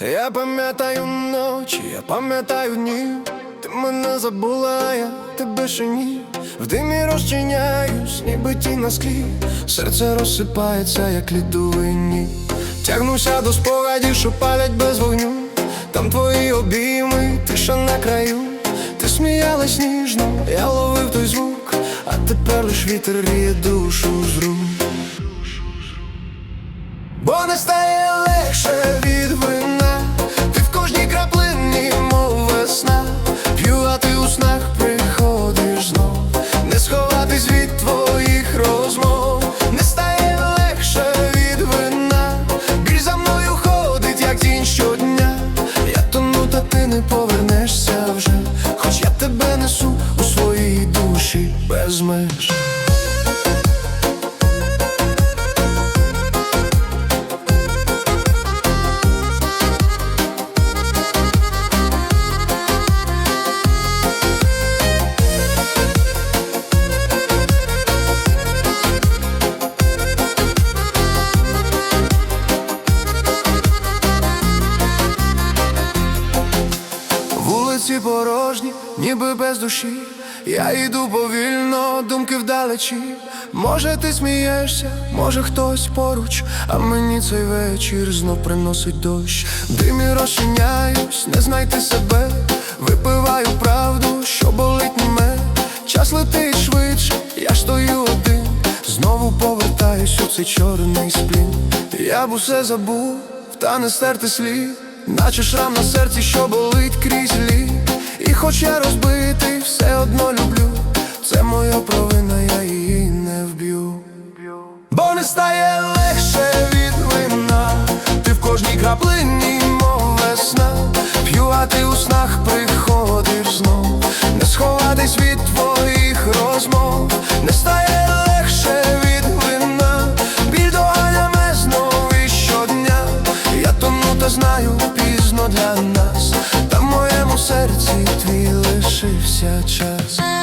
Я пам'ятаю ночі, я пам'ятаю дні. Ти мене забула, я тебе ще ні. В димі розчиняюсь, ніби ті на склі. Серце розсипається, як лідовині. Тягнуся до спогадів, що палять без вогню. Там твої обійми, тиша на краю. Ти сміялась ніжно, я ловив той звук, а тепер лиш вітер ріє душу з рук. Бо не стає легше від вина Не сховатись від твоїх розмов. Не стає легше від вина. Біль за мною ходить, як тінь щодня. Я тону, та ти не повернешся вже. Хоч я тебе несу у своїй душі без меж Вулиці порожні, ніби без душі. Я йду повільно, думки вдалечі. Може, ти смієшся, може хтось поруч, а мені цей вечір знов приносить дощ. Димі розчиняюсь, не знайти себе. Випиваю правду, що болить німе. Час летить швидше, я ж стою один. Знову повертаюсь у цей чорний сплін. Я б усе забув, та не стерти слід. Наче шрам на серці, що болить крізь лі І хоч я розбитий, все одно люблю. Це моя провина, я її не вб'ю. Бо не стає легше нас, та в моєму серці твій лишився час.